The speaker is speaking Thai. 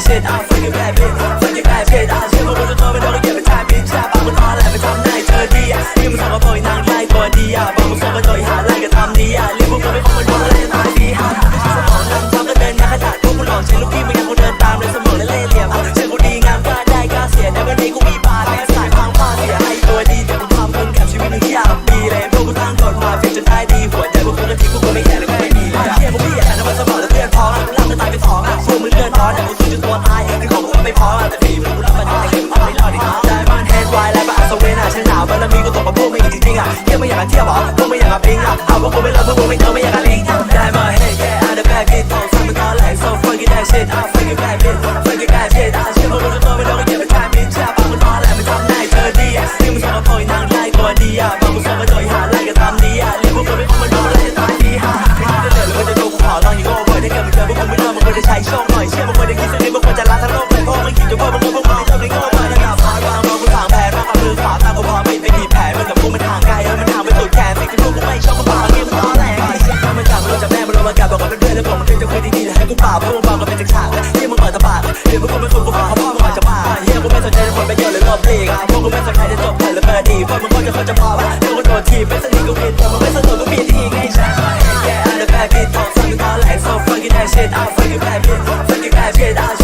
shit, I'll fuck you back, bitch. Fuck you back, bitch. I'll shit over the top and over ไม่อยากกับพิงอะเอาว่าคนไม่รักพวกมึงไม่เจอไม่อยากกับลิงอะได้มาเฮ้ย yeah I'm the bad bitch ทองซ้ำมันก็แหลก so fuck it that shit I'm fucking bad bitch fuck it that shit อาเชื่อพวกมึงตัวไม่โดนก็เก็บไปทายมิดจ้าปากมันมาแหละมันทำได้เธอดีอะนี่มึงสองก็พอยนั่งได้ตัวดีอะบางมึงสองก็โดยหาไล่กันตามดีอะเรียกพวกมึงไม่พวกมันโดนอะไรจะตายดีฮะไม่คิดจะเดือดหรือว่าจะโดนกูขอลองอย่างโง่บ่อยถ้าเกิดมึงเจอพวกมึงไม่เลิกมึงควรจะใช้โชคหน่อยเชื่อมึงควรจะคิดสักนิดมึงควรจะรักทั้งโลกเลยเพราะมึงคิดจะว่ามึง เป็นเพื่อนแล้วผมมันถึงจะคุยดีๆแล้วให้กูป่าเพวกมึงฟังก็เป็นจากฉากที่มึงเปิดตาปากเดี๋ยวมึงคงไม่คุยกูฟังเพราะพ่อมึงอาจจะบ้าเฮียกูไม่สนใจในผลประโยชน์หรือลบหลีกพวกกูไม่สนใจจะจบแผนหรือเปิดดีพวกมึงก็จะคนจะพอว่าเดี๋ยวกูโดนทีไม่สนิทกูผิดแต่มึงไม่สนุกกูผิดอีกไงใช่ Yeah I'm the bad bitch ทองซ้ำตาแหลก so fucking that shit I'm fucking bad bitch fucking bad shit